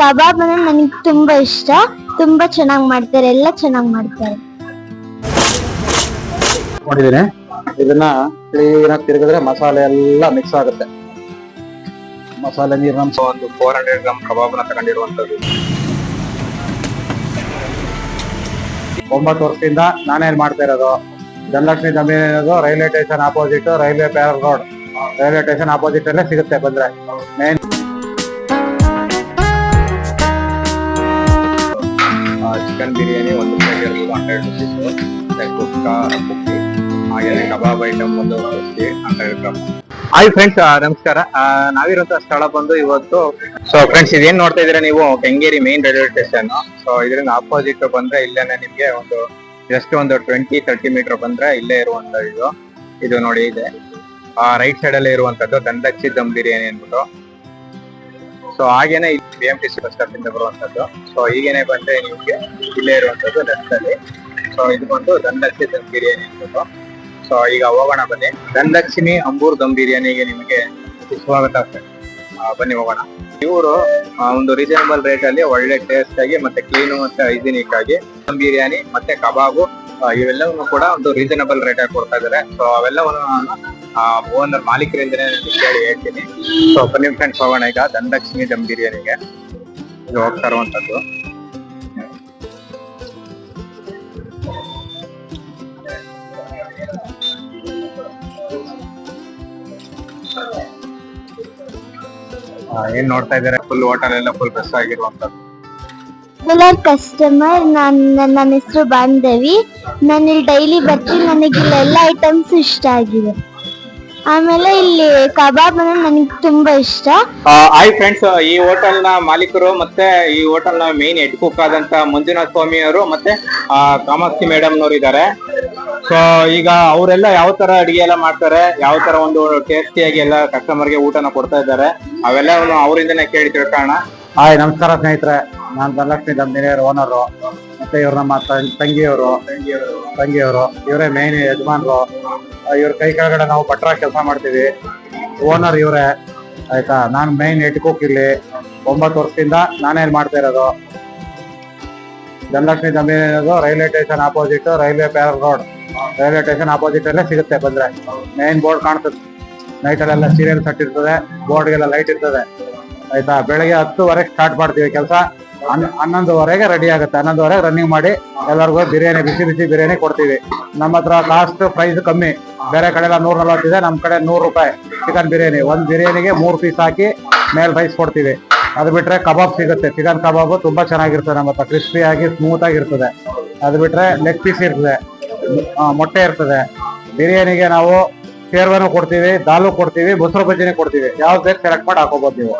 ಕಬಾಬ್ ಅಂದ್ರೆ ನನಗೆ ತುಂಬಾ ಇಷ್ಟ. ತುಂಬಾ ಚೆನ್ನಾಗಿ ಮಾಡ್ತಾರೆ ಎಲ್ಲ ಚೆನ್ನಾಗಿ ಮಾಡ್ತಾರೆ. ನೋಡಿದ್ರೆ ಇದನ್ನ ಕ್ಲೀನ್ ಆಗಿ ತಿರುಗಿದ್ರೆ ಮಸಾಲೆ ಎಲ್ಲ ಮಿಕ್ಸ್ ಆಗುತ್ತೆ. ಮಸಾಲೆ ನೀರಿನ ಒಂದು ಫೋರ್ ಹಂಡ್ರೆಡ್ ಗ್ರಾಮ್ ಕಬಾಬ್ನ ತಗೊಂಡಿರುವಂತದ್ದು ಒಂಬತ್ತು ವರ್ಷದಿಂದ ನಾನೇನ್ ಮಾಡ್ತಾ ಇರೋದು? ಧನಲಕ್ಷ್ಮಿ ಜಮೀನ್ ರೈಲ್ವೆ ಸ್ಟೇಷನ್ ಆಪೋಸಿಟ್ ರೈಲ್ವೆ ಪ್ಯಾರ ರೋಡ್ ರೈಲ್ವೆ ಸ್ಟೇಷನ್ ಆಪೋಸಿಟ್ ಅಲ್ಲೇ ಸಿಗುತ್ತೆ ಬಂದ್ರೆ. ಮೇನ್ ಚಿಕನ್ ಬಿರಿಯಾನಿ ಒಂದು ಪ್ಲೇಟ್ ಇರ್ಬೋದು ಹಂಡ್ರೆಡ್ ರುಪೀಸ್ ಲೈಕ್ ಕುಕ್ಕಾ ಕುಕ್ಕಿ ಹಾಗೆ ಕಬಾಬ್ ಐಟಮ್ ಒಂದು fifty hundred gram hi friends ನಮಸ್ಕಾರ. ನಾವಿರುವಂತಹ ನಾವಿರುವಂತ ಸ್ಥಳ ಬಂದು ಇವತ್ತು ಸೊ ಫ್ರೆಂಡ್ಸ್ ಇದೇನ್ ನೋಡ್ತಾ ಇದ್ರೆ ನೀವು? Kengeri main railway station so ಇದರಿಂದ ಆಪೋಸಿಟ್ ಬಂದ್ರೆ ಇಲ್ಲೇನೆ ನಿಮ್ಗೆ ಒಂದು ಜಸ್ಟ್ ಒಂದು ಟ್ವೆಂಟಿ ತರ್ಟಿ ಮೀಟರ್ ಬಂದ್ರೆ ಇಲ್ಲೇ ಇರುವಂತ ಇದು ಇದು ನೋಡಿ ಇದೆ. ಆ ರೈಟ್ ಸೈಡ್ ಅಲ್ಲಿ ಇರುವಂತದ್ದು ದಂಡಚ್ಚಿ ದಮ್ ಬಿರಿಯಾನಿ ಅಂದ್ಬಿಟ್ಟು. ಸೊ ಹಾಗೇನೆ B M T C bus stop ಬರುವಂತದ್ದು ಸೊ ಈಗೇನೆ ಬಂದ್ರೆ ನಿಮ್ಗೆ ಇಲ್ಲೇ ಇರುವಂತದ್ದು ಲೆಫ್ಟ್ ಅಲ್ಲಿ ಸೊ ಇದು ಬಂದು ಧನಲಕ್ಷ್ಮಿ ದಮ್ ಬಿರಿಯಾನಿ ಅಂದ್ಬಿಟ್ಟು. ಸೊ ಈಗ ಹೋಗೋಣ ಬನ್ನಿ. ಧನಲಕ್ಷ್ಮಿ ಅಂಬೂರ್ ದಮ್ ಬಿರಿಯಾನಿಗೆ ನಿಮಗೆ ಸ್ವಾಗತ. ಬನ್ನಿ ಹೋಗೋಣ. ಇವರು ಒಂದು ರೀಸನಬಲ್ ರೇಟ್ ಅಲ್ಲಿ ಒಳ್ಳೆ ಟೇಸ್ಟ್ ಆಗಿ ಮತ್ತೆ ಕ್ಲೀನು ಮತ್ತೆ ಹೈಜಿನಿಕ್ ಆಗಿ ದಮ್ ಬಿರಿಯಾನಿ ಮತ್ತೆ ಕಬಾಬು ಇವೆಲ್ಲವನ್ನು ಕೂಡ ಒಂದು ರೀಸನಬಲ್ ರೇಟ್ ಆಗಿ ಕೊಡ್ತಾ ಇದಾರೆ ಸೊ ಅವೆಲ್ಲವನ್ನು ನಾನು ಓನರ್ ಮಾಲೀಕರಿಂದನೇ ನಾನು ಕೇಳಿ ಹೇಳ್ತೀನಿ. ಸೊ ಬನ್ನಿ ಫ್ರೆಂಡ್ಸ್ ಹೋಗೋಣ ಈಗ. ಧನಲಕ್ಷ್ಮಿ ದಮ್ ಬಿರಿಯಾನಿಗೆ. ಇದು ಹೋಗ್ತಾ ಇರುವಂತದ್ದು ಆ, ಏನ್ ನೋಡ್ತಾ ಇದಾರೆ ಫುಲ್ ಹೋಟೆಲ್ ಎಲ್ಲ ಫುಲ್ ಬೆಸ್ಟ್ ಆಗಿರುವಂತದ್ದು ರೆಗ್ಯುಲರ್ ಕಸ್ಟಮರ್ ನಾನು ನನ್ನ ಹೆಸರು ಬಾಂಧವಿ. ನಾನು ಇಲ್ಲಿ ಡೈಲಿ ಬರ್ತೀನಿ. ನನಗೆ ಎಲ್ಲ ಐಟಮ್ಸ್ ಇಷ್ಟ ಆಗಿದೆ. ಆಮೇಲೆ ಇಲ್ಲಿ ಕಬಾಬ್ ಅಂದ್ರೆ ನನಗೆ ತುಂಬಾ ಇಷ್ಟ. ಹಾಯ್ ಫ್ರೆಂಡ್ಸ್ ಈ ಹೋಟೆಲ್ನ ಮಾಲೀಕರು ಮತ್ತೆ ಈ ಹೋಟೆಲ್ನ ಮೇನ್ ಹೆಡ್ ಕುಕ್ ಆದಂತ ಮಂಜುನಾಥ್ ಸ್ವಾಮಿ ಅವರು ಮತ್ತೆ ಆ, ಕಾಮಾಕ್ಷಿ ಮೇಡಮ್ ನವರು ಇದ್ದಾರೆ ಸೊ ಈಗ ಅವರೆಲ್ಲ ಯಾವ ತರ ಅಡಿಗೆ ಎಲ್ಲ ಮಾಡ್ತಾರೆ ಯಾವ ತರ ಒಂದು ಟೇಸ್ಟಿಯಾಗಿ ಎಲ್ಲ ಕಸ್ಟಮರ್ಗೆ ಊಟನ ಕೊಡ್ತಾ ಇದ್ದಾರೆ ಅವೆಲ್ಲ ಅವರಿಂದನೇ ಕೇಳಿ ತಿಳ್ಕೊಳ್ಳೋಣ. ಹಾಯ್ ನಮಸ್ಕಾರ ಸ್ನೇಹಿತರೆ. ನಾನು ಧನಲಕ್ಷ್ಮಿ ದಮ್ಮಿನಿಯರ್ ಓನರು ಇವ್ರು ನಮ್ಮ ತಂಗಿಯವರು ತಂಗಿಯವರು, ಇವರೇ ಮೇನ್ ಯಜಮಾನರು, ಇವ್ರ ಕೈ ಕೆಳಗಡೆ ನಾವು ಪಟ್ರಾ ಕೆಲಸ ಮಾಡ್ತೀವಿ. ಓನರ್ ಇವರೇ, ಆಯ್ತಾ? ನಾನು ಮೇನ್ ಹೆಡ್ ಇಲ್ಲಿ ಒಂಬತ್ತು ವರ್ಷದಿಂದ ನಾನೇನ್ ಮಾಡ್ತಾ ಇರೋದು. ಧನಲಕ್ಷ್ಮಿ ಜಮೀನು ರೈಲ್ವೆ ಸ್ಟೇಷನ್ ಆಪೋಸಿಟ್ ರೈಲ್ವೆ ಪ್ಯಾರ ರೋಡ್ ರೈಲ್ವೆ ಸ್ಟೇಷನ್ ಆಪೋಸಿಟ್ ಅಲ್ಲೇ ಸಿಗುತ್ತೆ ಬಂದ್ರೆ. ಮೇನ್ ಬೋರ್ಡ್ ಕಾಣ್ತದೆ. ನೈಟ್ ಅಲ್ಲೆಲ್ಲ ಸೀರಿಯಲ್ ಸಟ್ ಇರ್ತದೆ ಬೋರ್ಡ್ಗೆಲ್ಲ ಲೈಟ್ ಇರ್ತದೆ. ಆಯ್ತಾ? ಬೆಳಗ್ಗೆ ಹತ್ತುವರೆಗೆ ಸ್ಟಾರ್ಟ್ ಮಾಡ್ತೀವಿ ಕೆಲಸ. ಹನ್ನೊಂದುವರೆಗೆ ರೆಡಿ ಆಗುತ್ತೆ. ಹನ್ನೊಂದುವರೆಗೆ ರನ್ನಿಂಗ್ ಮಾಡಿ ಎಲ್ಲರಿಗೂ ಬಿರಿಯಾನಿ, ಬಿಸಿ ಬಿಸಿ ಬಿರಿಯಾನಿ ಕೊಡ್ತೀವಿ. ನಮ್ಮ ಹತ್ರ ಕಾಸ್ಟ್ ಪ್ರೈಸ್ ಕಮ್ಮಿ. ಬೇರೆ ಕಡೆ ಎಲ್ಲ ನೂರ ನಲ್ವತ್ತಿದೆ ನಮ್ಮ ಕಡೆ ನೂರು ರೂಪಾಯಿ ಚಿಕನ್ ಬಿರಿಯಾನಿ. ಒಂದು ಬಿರಿಯಾನಿಗೆ ಮೂರು ಪೀಸ್ ಹಾಕಿ ಮೇಲೆ ರೈಸ್ ಕೊಡ್ತೀವಿ. ಅದು ಬಿಟ್ಟರೆ ಕಬಾಬ್ ಸಿಗುತ್ತೆ. ಚಿಕನ್ ಕಬಾಬು ತುಂಬಾ ಚೆನ್ನಾಗಿರ್ತದೆ ನಮ್ಮ ಹತ್ರ. ಕ್ರಿಸ್ಪಿ ಆಗಿ ಸ್ಮೂತ್ ಆಗಿರ್ತದೆ ಅದು ಬಿಟ್ಟರೆ ಲೆಗ್ ಪೀಸ್ ಇರ್ತದೆ. ಮೊಟ್ಟೆ ಇರ್ತದೆ. ಬಿರಿಯಾನಿಗೆ ನಾವು ಶೇರ್ವನು ಕೊಡ್ತೀವಿ, ದಾಲು ಕೊಡ್ತೀವಿ, ಮೊಸರು ಬಜ್ಜಿನೇ ಕೊಡ್ತೀವಿ. ಯಾವ್ದು ಬೇಕು ಸೆಲೆಕ್ಟ್ ಮಾಡಿ ಹಾಕೋಬಹುದು ನೀವು.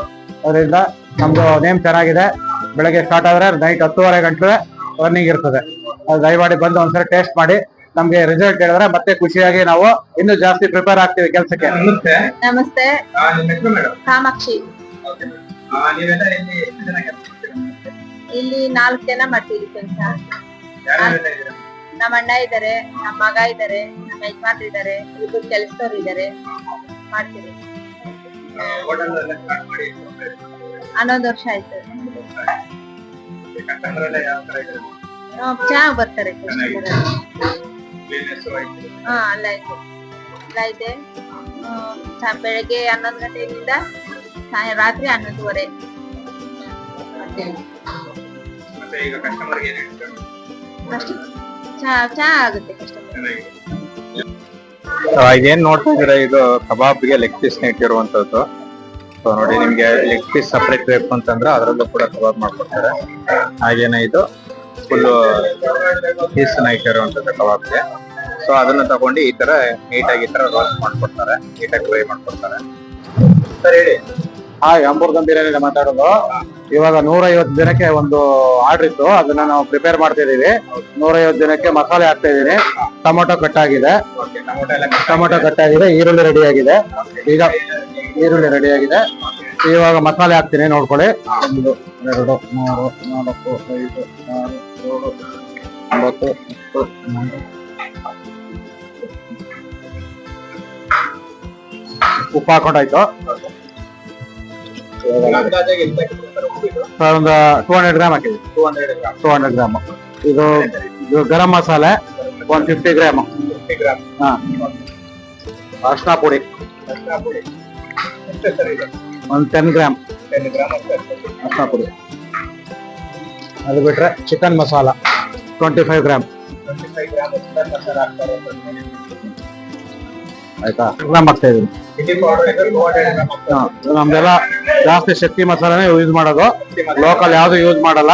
ಅದರಿಂದ ನಮ್ದು ನೇಮ್ ಚೆನ್ನಾಗಿದೆ. ಬೆಳಗ್ಗೆ ಸ್ಟಾರ್ಟ್ ಆದ್ರೆ ನೈಟ್ ಹತ್ತುವರೆ ಗಂಟೆ ರನ್ನಿಂಗ್ ಇರ್ತದೆ. ಅದು ದಯಮಾಡಿ ಬಂದು ಒಂದ್ಸರಿ ಟೇಸ್ಟ್ ಮಾಡಿ. ನಮ್ಗೆ ರಿಸಲ್ಟ್ ಹೇಳಿದ್ರೆ ಮತ್ತೆ ಖುಷಿಯಾಗಿ ನಾವು ಇನ್ನೂ ಜಾಸ್ತಿ ಪ್ರಿಪೇರ್ ಆಗ್ತೀವಿ ಕೆಲಸಕ್ಕೆ. ನಮಸ್ತೆ. ಕಾಮಾಕ್ಷಿ. ಇಲ್ಲಿ ಎಷ್ಟು ಜನ ಕೆಲಸ ಮಾಡ್ತೀರಾ? ಇಲ್ಲಿ ನಾಲ್ಕು ಜನ ಮಾಡ್ತೀವಿ ಕೆಲಸ. ನಮ್ಮ ಅಣ್ಣ ಇದಾರೆ ನಮ್ಮ ಮಗ ಇದಾರೆ ನಮ್ಮ ಯಜಮಾನ್ರು ಇದಾರೆ ಇಬ್ಬರು ಕೆಲಸದವ್ರು ಇದಾರೆ ಮಾಡ್ತೀವಿ. ಹನ್ನೊಂದು ವರ್ಷ ಆಯ್ತು. ಚೆನ್ನಾಗ್ ಬರ್ತಾರೆ. ಹಾ ಅಲ್ಲ ಇದೆ ಎಲ್ಲ ಐತೆ ಹ್ಮ್, ಚ- ಬೆಳಗ್ಗೆ ಹನ್ನೊಂದು ಗಂಟೆಯಿಂದ ಸಾಯ ರಾತ್ರಿ ಹನ್ನೊಂದುವರೆ. ಮತ್ತೆ ಈಗ ಕಸ್ಟಮರ್ ಏನ್ ಹೇಳ್ತಾರೆ? ಅಷ್ಟು ಚೆನ್ನಾಗುತ್ತೆ ಕಸ್ಟಮರ್ ಚೆನ್ನಾಗಿದೆ. ಆ, ಇದೇನ್ ನೋಡ್ತಾ ಇದ್ದೀರಾ ಇದು ಕಬಾಬ್ಗೆ ಲೆಗ್ ಪೀಸ್ನ ಇಟ್ಟಿರುವಂತದ್ದು ಸೊ ನೋಡಿ ನಿಮ್ಗೆ ಲೆಗ್ ಪೀಸ್ ಸಪ್ರೇಟ್ ಬೇಕು ಅಂತಂದ್ರೆ ಅದರಲ್ಲೂ ಕೂಡ ಕವರ್ ಮಾಡ್ಕೊಡ್ತಾರೆ. ಹಾಗೇನೆ ಇದು ಫುಲ್ಲು ಪೀಸ್ನ ಇಟ್ಟಿರುವಂತದ್ದು ಕಬಾಬ್ಗೆ ಸೊ ಅದನ್ನ ತಗೊಂಡು ಈ ತರ ನೀಟಾಗಿ ಈ ತರ ರೋಸ್ಟ್ ಮಾಡ್ಕೊಡ್ತಾರೆ. ನೀಟಾಗಿ ಫ್ರೈ ಮಾಡ್ಕೊಡ್ತಾರೆ. ಸರ್ ಹೇಳಿ ಹಾಯ್ ಅಂಬೂರ್ ದಮ್ ಬಿರಿಯಾನಿ ಮಾತಾಡೋದು. ಇವಾಗ ನೂರೈವತ್ತು ಜನಕ್ಕೆ ಒಂದು ಆರ್ಡರ್ ಇತ್ತು. ಅದನ್ನ ನಾವು ಪ್ರಿಪೇರ್ ಮಾಡ್ತಾ ಇದೀವಿ ನೂರೈವತ್ತು ಜನಕ್ಕೆ ಮಸಾಲೆ ಹಾಕ್ತಾ ಇದೀನಿ ಟೊಮೊಟೊ ಕಟ್ ಆಗಿದೆ ಟೊಮೊಟೊ ಕಟ್ ಆಗಿದೆ ಈರುಳ್ಳಿ ರೆಡಿ ಆಗಿದೆ. ಈಗ ಈರುಳ್ಳಿ ರೆಡಿ ಆಗಿದೆ. ಇವಾಗ ಮಸಾಲೆ ಹಾಕ್ತೀನಿ ನೋಡ್ಕೊಳ್ಳಿ. ಒಂದು ಎರಡು ಮೂರು ನಾಲ್ಕು ಐದು ಆರು ಏಳು ಒಂಬತ್ತು ಹತ್ತು. ಉಪ್ಪು ಹಾಕೊಂಡಾಯ್ತು ಸರ್ ಒಂದು ಟೂ ಹಂಡ್ರೆಡ್ ಗ್ರಾಮ್ ಹಾಕಿದ್ವಿ. Two hundred gram two hundred gram ಇದು ಇದು ಗರಂ ಮಸಾಲೆ one fifty gram fifty gram ಹಾ. ಅರ್ಶಿನ ಪುಡಿ ಅರ್ಶಿನ ಪುಡಿ. ಎಷ್ಟು ಸರ್ ಇದು ಒಂದು ಟೆನ್ ಗ್ರಾಮ್ ಟೆನ್ ಗ್ರಾಮ್ ಅಷ್ಟೇ. ಅದು ಬಿಟ್ರೆ chicken masala. Twenty five gram twenty five gram chicken masala ಹಾಕ್ತಾರೆ ಆಯ್ತಾ? ಗ್ರಾಮ್ ಹಾಕ್ತಾ ಇದೀನಿ ನಮ್ದೆಲ್ಲ ಜಾಸ್ತಿ ಶಕ್ತಿ ಮಸಾಲಾನೇ ಯೂಸ್ ಮಾಡೋದು. ಲೋಕಲ್ ಯಾವ್ದು ಯೂಸ್ ಮಾಡಲ್ಲ.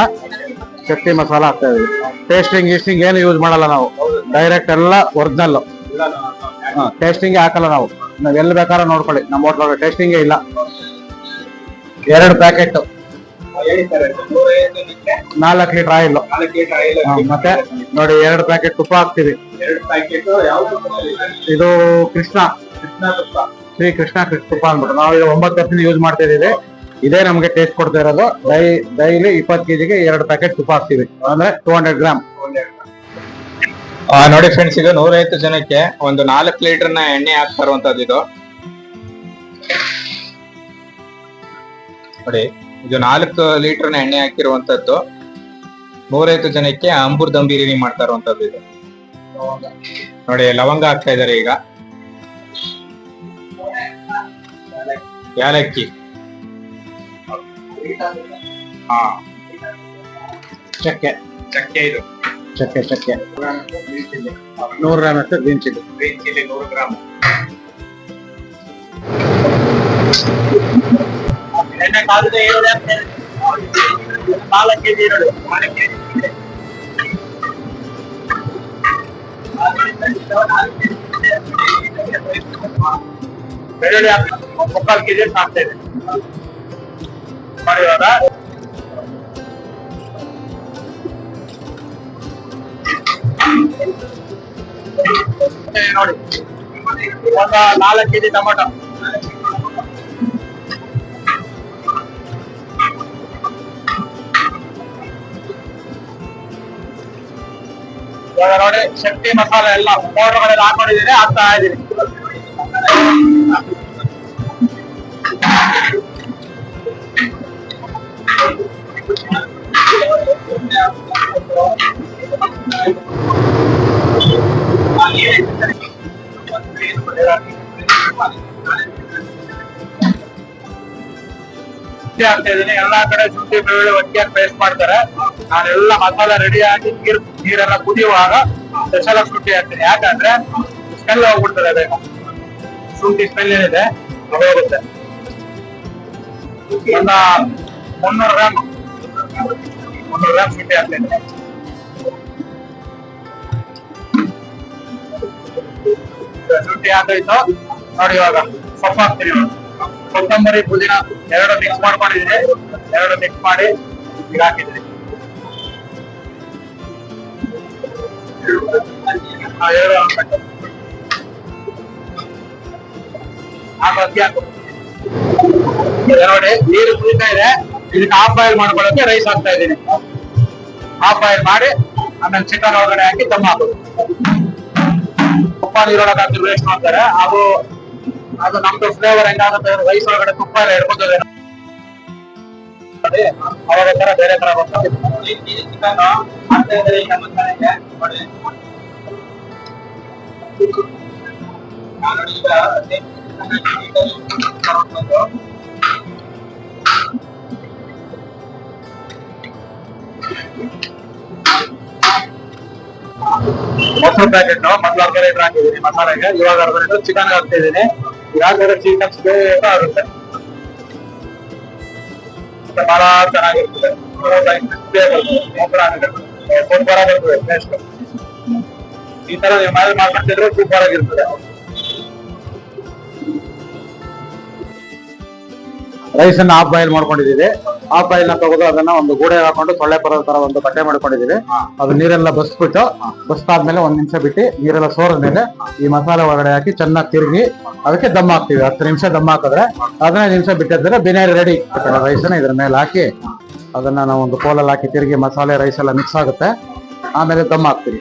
ಶಕ್ತಿ ಮಸಾಲ ಹಾಕ್ತಾ ಇದೀವಿ ಟೇಸ್ಟಿಂಗ್ ಗೀಸ್ಟಿಂಗ್ ಏನು ಯೂಸ್ ಮಾಡಲ್ಲ ನಾವು. ಡೈರೆಕ್ಟ್ ಎಲ್ಲ ಒರಿಜಿನಲ್ ಟೇಸ್ಟಿಂಗ್ ಹಾಕಲ್ಲ ನಾವು. ನಾವ್ ಎಲ್ಲಿ ಬೇಕಾದ್ರೆ ನೋಡ್ಕೊಳ್ಳಿ. ನಮ್ಮ ಹೋಟ್ಲ ಟೇಸ್ಟಿಂಗ್ ಇಲ್ಲ. ಎರಡು ಪ್ಯಾಕೆಟ್ ನಾಲ್ಕು ಲೀಟರ್ ಆಯಿಲ್ ಮತ್ತೆ ನೋಡಿ ಎರಡು ಪ್ಯಾಕೆಟ್ ತುಪ್ಪ ಹಾಕ್ತಿವಿ. ಇದು ಕೃಷ್ಣ. ಶ್ರೀ ಕೃಷ್ಣ ತುಪ್ಪ ಅಂದ್ಬಿಟ್ಟು. ನಾವು ಒಂಬತ್ತು ವರ್ಷದಿಂದ ಯೂಸ್ ಮಾಡ್ತಾ ಇದೀವಿ ಇದೇ ನಮಗೆ ಟೇಸ್ಟ್ ಕೊಡ್ತಾ ಇರೋದು. ಡೈ ಡೈಲಿ ಇಪ್ಪತ್ತು ಕೆಜಿಗೆ ಎರಡು ಪ್ಯಾಕೆಟ್ ತುಪ್ಪ ಹಾಕ್ತಿವಿ. ಅಂದ್ರೆ ಟೂ ಹಂಡ್ರೆಡ್ ಗ್ರಾಮ್ ನೋಡಿ ಫ್ರೆಂಡ್ಸ್ ಇದು ನೂರೈವತ್ತು ಜನಕ್ಕೆ ಒಂದು ನಾಲ್ಕು ಲೀಟರ್ನ ಎಣ್ಣೆ ಹಾಕ್ತಾ ಇರುವಂತದ್ದು ಇದು. ನೋಡಿ, ಇದು ನಾಲ್ಕು ಲೀಟರ್ನ ಎಣ್ಣೆ ಹಾಕಿರುವಂತದ್ದು ನೂರೈವತ್ತು ಜನಕ್ಕೆ ಅಂಬೂರ್ ದಮ್ ಬಿರಿಯಾನಿ ಮಾಡ್ತಾ ಇರುವಂತದ್ದು ಇದು. ನೋಡಿ, ಲವಂಗ ಹಾಕ್ತಾ ಇದಾರೆ ಈಗ. ಯಾಲಕ್ಕಿ. ಹಾ. ಚಕ್ಕೆ. ಚಕ್ಕೆ ಇದು. ಚಕ್ಕೆ ಚಕ್ಕೆ ನೂರು ಗ್ರಾಮ್ ಅಷ್ಟು ಗ್ರೀನ್ ಚಿಲ್ಲಿ ಗ್ರೀನ್ ಚಿಲ್ಲಿ ನೂರು ಗ್ರಾಮ್ ಎಣ್ಣೆ ಕಾಲದ ಈರುಳ್ಳಿ ಹಾಕ್ತೇನೆ. ನಾಲ್ಕು ಕೆಜಿ ಈರುಳ್ಳಿ ನಾಲ್ಕು ಕೆಜಿ ಈರುಳ್ಳಿ. ಬೆಳ್ಳುಳ್ಳಿ ಹಾಕ್ಬೇಕು. ಒಂದು ಮುಕ್ಕಾಲು ಕೆಜಿ ಹಾಕ್ತಾ ಇದೆ ಮಾಡಿ ಇವಾಗ ನೋಡಿ. ಒಂದು ನಾಲ್ಕು ಕೆಜಿ ಟೊಮೊಟೊ. ಇವಾಗ ನೋಡಿ, ಶಕ್ತಿ ಮಸಾಲೆ ಎಲ್ಲ ಪೌಡರ್ಗಳೆಲ್ಲ ಹಾಕೊಂಡಿದ್ದೀನಿ, ಹಾಕ್ತಾ ಇದ್ದೀನಿ. ಶುಂಠಿ ಎಲ್ಲಾ ಕಡೆ ಶುಂಠಿ ಬೆಳ್ಳುಳ್ಳಿ ಒಟ್ಟಿಗೆ ಪೇಸ್ಟ್ ಮಾಡ್ತಾರೆ. ನಾನೆಲ್ಲ ಮಸಾಲ ರೆಡಿ ಆಗಿ ನೀರ್ ನೀರೆಲ್ಲ ಕುದಿಯುವಾಗ ಸ್ಪೆಷಲ್ ಶುಂಠಿ ಹಾಕ್ತೀನಿ. ಯಾಕಂದ್ರೆ ಸ್ಮೆಲ್ ಹೋಗ್ಬಿಡ್ತದೆ ಬೇಗ. ಶುಂಠಿ ಸ್ಮೆಲ್ ಏನಿದೆ ಹೋಗುತ್ತೆ ಒಂದ ಮುನ್ನೂರು ಗ್ರಾಮ್ ಮುನ್ನೂರು ಗ್ರಾಮ್ ಶುಂಠಿ ಹಾಕ್ತೀನಿ. ಶುಂಠಿ ಹಾಕೈತು ನೋಡಿ ಇವಾಗ ಸೊಪ್ಪು ಹಾಕ್ತೀನಿ ಕೊತ್ತಂಬರಿ ಪುದೀನ ಎರಡು ಮಿಕ್ಸ್ ಮಾಡ್ಕೊಂಡಿದ್ದೀನಿ ಎರಡು ಮಿಕ್ಸ್ ಮಾಡಿ ಈಗ ಹಾಕಿದ್ದೀನಿ. ಎರಡು. ನೋಡಿ, ನೀರು ಕುಡಿತಾ ಇದೆ. ಇದಕ್ಕೆ ಹಾಫ್ ಬಾಯ್ಲ್ ಮಾಡ್ಕೊಳ್ಳೋಕೆ ರೈಸ್ ಹಾಕ್ತಾ ಇದ್ದೀನಿ. ಹಾಫ್ ಬಾಯ್ಲ್ ಮಾಡಿ, ಆಮೇಲೆ ಚಿಕನ್ ಒಳಗಡೆ ಹಾಕಿ ತಮ್ಮ ಹಾಕೋದು ತುಪ್ಪ ನೀರೊಳಗೆ ಹಾಕಿ ವೇಸ್ಟ್ ಮಾಡ್ತಾರೆ? ಅದು ಅದು ನಮ್ದು ಫ್ಲೇವರ್ ಹೆಂಗಾಗುತ್ತೆ ರೈಸ್ ಒಳಗಡೆ ತುಪ್ಪ ಎಲ್ಲ ಹಿಡ್ಕೊತದೆ ಅವಾಗ ತರ ಬೇರೆ ತರ ಮೊಸರು ಪ್ಯಾಕೆಟ್ ಮಸಾಲ ಅರ್ಧ ಲೀಟರ್ ಹಾಕಿದ್ದೀನಿ ಮಸಾಲೆಗೆ ಇವಾಗ ಅರ್ಧ ಚಿಕನ್ ಹಾಕ್ತಿದ್ದೀನಿ ಈಗ ಚೀಟ್ ಬೇಗ ಆಗುತ್ತೆ. ಬಹಳ ಚೆನ್ನಾಗಿರ್ತದೆ. ಟೇಸ್ಟ್ ಈ ತರ ನೀವು ಮನೇಲಿ ಮಾಡ್ಕೊತಿದ್ರೆ ಸೂಪರ್ ಆಗಿರ್ತದೆ. ರೈಸ್ ಅನ್ನ ಹಾಫ್ ಬಾಯ್ಲ್ ಮಾಡ್ಕೊಂಡಿದೀವಿ ಹಾಫ್ ಬಾಯ್ಲ್ನ ತೆಗೆದು ಅದನ್ನ ಒಂದು ಗೋಡೆ ಹಾಕೊಂಡು ಸೊಳ್ಳೆ ಬರೋ ತರ ಒಂದು ಬಟ್ಟೆ ಮಾಡ್ಕೊಂಡಿದೀವಿ ಅದು ನೀರೆಲ್ಲ ಬಸ್ಬಿಟ್ಟು ಬಸ್ತಾದ್ಮೇಲೆ ಒಂದ್ ನಿಮಿಷ ಬಿಟ್ಟು ನೀರೆಲ್ಲ ಸೋರಿದ್ಮೇಲೆ ಈ ಮಸಾಲೆ ಒಳಗಡೆ ಹಾಕಿ ಚೆನ್ನಾಗಿ ತಿರುಗಿ ಅದಕ್ಕೆ ದಮ್ ಹಾಕ್ತಿವಿ. ಹತ್ತು ನಿಮಿಷ ದಮ್ ಹಾಕಿದ್ರೆ ಹದಿನೈದು ನಿಮಿಷ ಬಿಟ್ಟಿದ್ರೆ ಬಿರಿಯಾನಿ ರೆಡಿ ರೈಸ್ ಅನ್ನ ಇದ್ರ ಮೇಲೆ ಹಾಕಿ ಅದನ್ನ ನಾವು ಒಂದು ಕೋಲಲ್ಲಿ ಹಾಕಿ ತಿರುಗಿ ಮಸಾಲೆ ರೈಸ್ ಎಲ್ಲ ಮಿಕ್ಸ್ ಆಗುತ್ತೆ. ಆಮೇಲೆ ದಮ್ ಹಾಕ್ತೀವಿ.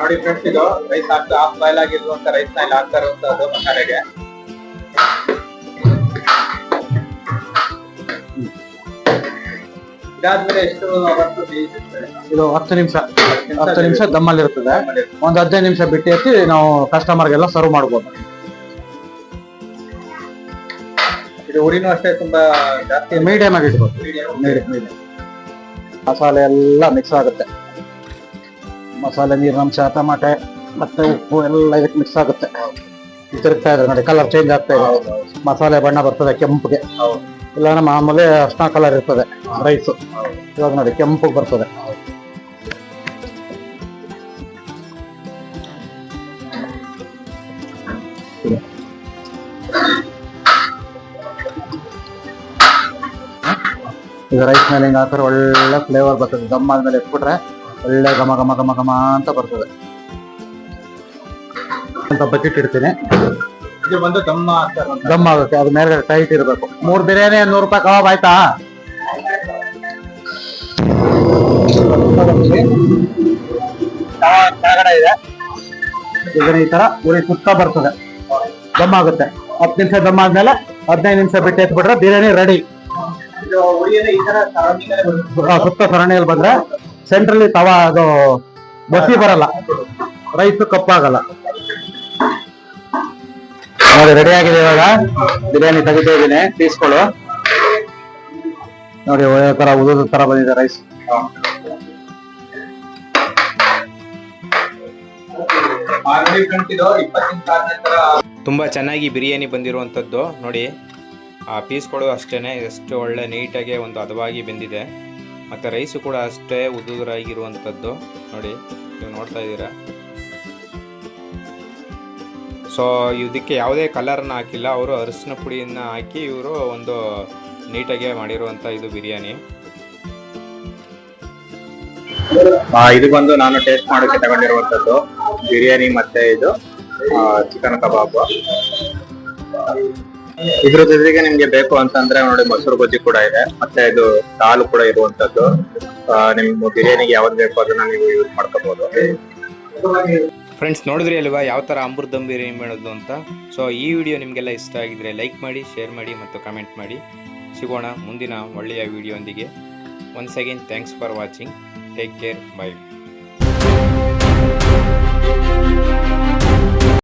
ನೋಡಿ ಫ್ರೆಂಡ್ಸ್ ಇದು ರೈಸ್ ಹಾಕ್ತಾ ಹಾಫ್ ಬಾಯ್ಲ್ ಆಗಿರುವಂತ ರೈಸ್ನ ಇಲ್ಲಿ ಹಾಕ್ತಾ ಇರುವಂತದ್ದು ಮಸಾಲೆಗೆ. ಇದಾದ್ಮೇಲೆ ಎಷ್ಟು ಅವತ್ತು ಬೇಯಿಸುತ್ತೆ ಇದು ಹತ್ತು ನಿಮಿಷ ಹತ್ತು ನಿಮಿಷ ದಮ್ಮಲ್ಲಿ ಇರ್ತದೆ ಒಂದು ಹದಿನೈದು ನಿಮಿಷ ಬಿಟ್ಟು ಎತ್ತಿ ನಾವು ಕಸ್ಟಮರ್ಗೆಲ್ಲ ಸರ್ವ್ ಮಾಡ್ಬೋದು. ಇದು ಉರಿನೂ ಅಷ್ಟೇ ತುಂಬಾ ಜಾಸ್ತಿ ಮೀಡಿಯಂ ಆಗಿ ಇಡ್ಬೋದು. ಮೀಡಿಯಂ ಮೀಡಿಯಂ ಮಸಾಲೆ ಎಲ್ಲ ಮಿಕ್ಸ್ ಆಗುತ್ತೆ. ಮಸಾಲೆ ನೀರಿನಂಶ ಟಮಾಟೆ ಮತ್ತೆ ಉಪ್ಪು ಎಲ್ಲ ಇದಕ್ಕೆ ಮಿಕ್ಸ್ ಆಗುತ್ತೆ. ತಿರುಗ್ತಾ ಇದೆ ನೋಡಿ ಕಲರ್ ಚೇಂಜ್ ಆಗ್ತಾ ಇದೆ. ಮಸಾಲೆ ಬಣ್ಣ ಬರ್ತದೆ ಕೆಂಪುಗೆ. ಹೌದು. ಇಲ್ಲ, ನಮ್ಮ ಮಾಮೂಲಿ ಅರ್ಶಿನ ಕಲರ್ ಇರ್ತದೆ ರೈಸು ಇವಾಗ ನೋಡಿ, ಕೆಂಪು ಬರ್ತದೆ. ಈಗ ರೈಸ್ ಮೇಲೆ ಹಿಂಗೆ ಹಾಕಿದ್ರೆ ಒಳ್ಳೆ ಫ್ಲೇವರ್ ಬರ್ತದೆ. ದಮ್ ಆದ್ಮೇಲೆ ಇಟ್ಬಿಟ್ರೆ ಒಳ್ಳೆ ಘಮ ಘಮ ಘಮ ಘಮ ಅಂತ ಬರ್ತದೆ. ಅಂತ ಬಕೆಟ್ ಇಡ್ತೀನಿ. ಇದು ಬಂದು ದಮ್ಮ ಆಗ್ತಾರೆ. ದಮ್ ಆಗುತ್ತೆ ಅದು ಮೇಲೆ ಟೈಟ್ ಇರಬೇಕು. ಮೂರ್ ಬಿರಿಯಾನಿ ನೂರು ರೂಪಾಯಿ ಕಬಾಬ್ ಆಯ್ತಾ? ಕೆಳಗಡೆ ಇದೆ ಇದನ್ನ ಈ ತರ ಊರಿ ಸುತ್ತ ಬರ್ತದೆ. ದಮ್ ಆಗುತ್ತೆ. ಹತ್ತು ನಿಮಿಷ ದಮ್ ಆದ್ಮೇಲೆ ಹದಿನೈದು ನಿಮಿಷ ಬಿಟ್ಟು ಎತ್ಬಿಟ್ರೆ ಬಿರಿಯಾನಿ ರೆಡಿ ಸುತ್ತ ಸರಣಿಯಲ್ಲಿ ಬಂದ್ರೆ ಸೆಂಟ್ರಲ್ಲಿ ತವಾ ಅದು ಬಸಿ ಬರಲ್ಲ. ರೈಸ್ ಕಪ್ಪಾಗಲ್ಲ. ನೋಡಿ ರೆಡಿ ಆಗಿದೆ ಇವಾಗ. ಬಿರಿಯಾನಿ ತೆಗಿತಾ ಇದ್ದೀನಿ. ಪೀಸ್ಗಳು ನೋಡಿ, ಒಳ್ಳೆ ತರ ಉದುದ ತರ ಬಂದಿದೆ ರೈಸ್ ತುಂಬಾ ಚೆನ್ನಾಗಿ ಬಿರಿಯಾನಿ ಬಂದಿರುವಂತದ್ದು ನೋಡಿ, ಆ ಪೀಸ್ಗಳು ಅಷ್ಟೇನೆ, ಎಷ್ಟು ಒಳ್ಳೆ ನೀಟಾಗಿ ಒಂದು ಹದವಾಗಿ ಬೆಂದಿದೆ. ಮತ್ತು ರೈಸು ಕೂಡ ಅಷ್ಟೇ ಉದುರಾಗಿರುವಂಥದ್ದು. ನೋಡಿ, ನೀವು ನೋಡ್ತಾ ಇದ್ದೀರಾ? ಸೊ ಇದಕ್ಕೆ ಯಾವುದೇ ಕಲರ್ನ ಹಾಕಿಲ್ಲ. ಅವರು ಅರಿಶಿನ ಪುಡಿಯನ್ನು ಹಾಕಿ ಇವರು ಒಂದು ನೀಟಾಗೆ ಮಾಡಿರುವಂಥ ಇದು ಬಿರಿಯಾನಿ. ಇದು ಬಂದು ನಾನು ಟೇಸ್ಟ್ ಮಾಡೋಕೆ ತಗೊಂಡಿರುವಂಥದ್ದು ಬಿರಿಯಾನಿ ಮತ್ತೆ ಇದು ಚಿಕನ್ ಕಬಾಬ್. ಇದ್ರ ಜೊತೆಗೆ ನಿಮ್ಗೆ ಬೇಕು ಅಂತಂದ್ರೆ ನೋಡಿ ಮೊಸರು ಗೊಜ್ಜಿ ಕೂಡ ಇದೆ. ಮತ್ತೆ ಇದು ದಾಲ್ ಕೂಡ ಇರುವಂತದ್ದು ನಿಮ್ ಬಿರಿಯಾನಿಗೆ ಯಾವ್ದು ಬೇಕು ಅದನ್ನ ನೀವು ಯೂಸ್ ಮಾಡ್ಕೋಬಹುದು ಫ್ರೆಂಡ್ಸ್ ನೋಡಿದ್ರಿ ಅಲ್ವಾ ಯಾವ ಥರ ಅಮೃತ ರೇಮ್ ಮಾಡೋದು ಅಂತ? ಸೊ ಈ ವಿಡಿಯೋ ನಿಮಗೆಲ್ಲ ಇಷ್ಟ ಆಗಿದ್ರೆ ಲೈಕ್ ಮಾಡಿ ಶೇರ್ ಮಾಡಿ ಮತ್ತು ಕಮೆಂಟ್ ಮಾಡಿ. ಸಿಗೋಣ ಮುಂದಿನ ಒಳ್ಳೆಯ ವಿಡಿಯೋಂದಿಗೆ once again thanks for watching take care bye